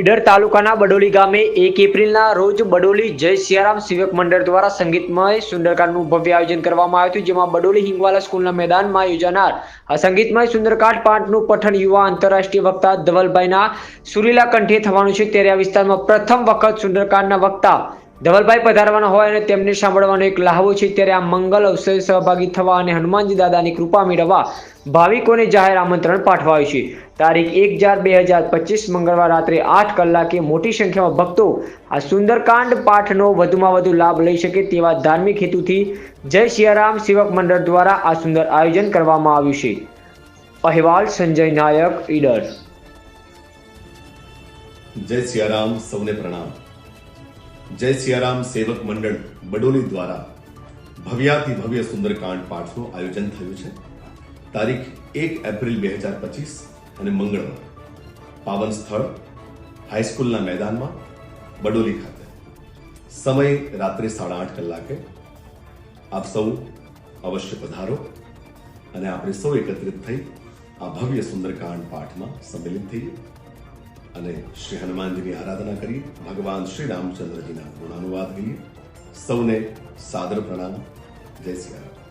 ઈડર તાલુકાના બડોલી ગામે એક એપ્રિલના રોજ બડોલી જય સિયારામ સેવક મંડળ દ્વારા સંગીતમય સુંદરકાંડનું ભવ્ય આયોજન કરવામાં આવ્યું હતું, જેમાં બડોલી હિંગવાલા સ્કૂલના મેદાનમાં યોજાનાર આ સંગીતમય સુંદરકાંડ પાઠનું પઠન યુવા આંતરરાષ્ટ્રીય વક્તા ધવલભાઈના સુરીલા કંઠે થવાનું છે. ત્યારે આ વિસ્તારમાં પ્રથમ વખત સુંદરકાંડના વક્તા ધવલભાઈ પધારવાના હોય અને તેમને સાંભળવાનો એક લહાવો છે, ત્યારે આ મંગલ અવસરે સહભાગી થવા અને હનુમાનજી દાદાની કૃપા મેળવવા ભાવિકોને જાહેર આમંત્રણ પાઠવાયું છે. તારીખ એક ચાર બે હજાર પચીસ મંગળવાર રાત્રે આઠ કલાકે મોટી સંખ્યામાં ભક્તો આ સુંદરકાંડ પાઠનો વધુમાં વધુ લાભ લઈ શકે તેવા ધાર્મિક હેતુથી જય સિયારામ સેવક મંડળ દ્વારા આ સુંદર આયોજન કરવામાં આવ્યું છે. અહેવાલ સંજય નાયક, ઈડર. જય સિયારામ, સૌને પ્રણામ. જય સિયારામ સેવક મંડળ બડોલી દ્વારા ભવ્યાતિ ભવ્ય સુંદરકાંડ પાઠનું આયોજન થયું છે. તારીખ એક એપ્રિલ બે હજાર પચીસ અને મંગળવાર. પાવન સ્થળ હાઈસ્કૂલના મેદાનમાં, બડોલી ખાતે. સમય રાત્રે સાડા આઠ કલાકે. આપ સૌ અવશ્ય પધારો અને આપણે સૌ એકત્રિત થઈ આ ભવ્ય સુંદરકાંડ પાઠમાં સંમેલિત થઈએ. અને શ્રી હનુમાનજીની આરાધના કરી, ભગવાન શ્રી રામચંદ્રજીના ગુણાનુવાદ કરીએ. સૌને સાદર પ્રણામ. જય શ્રી રામ.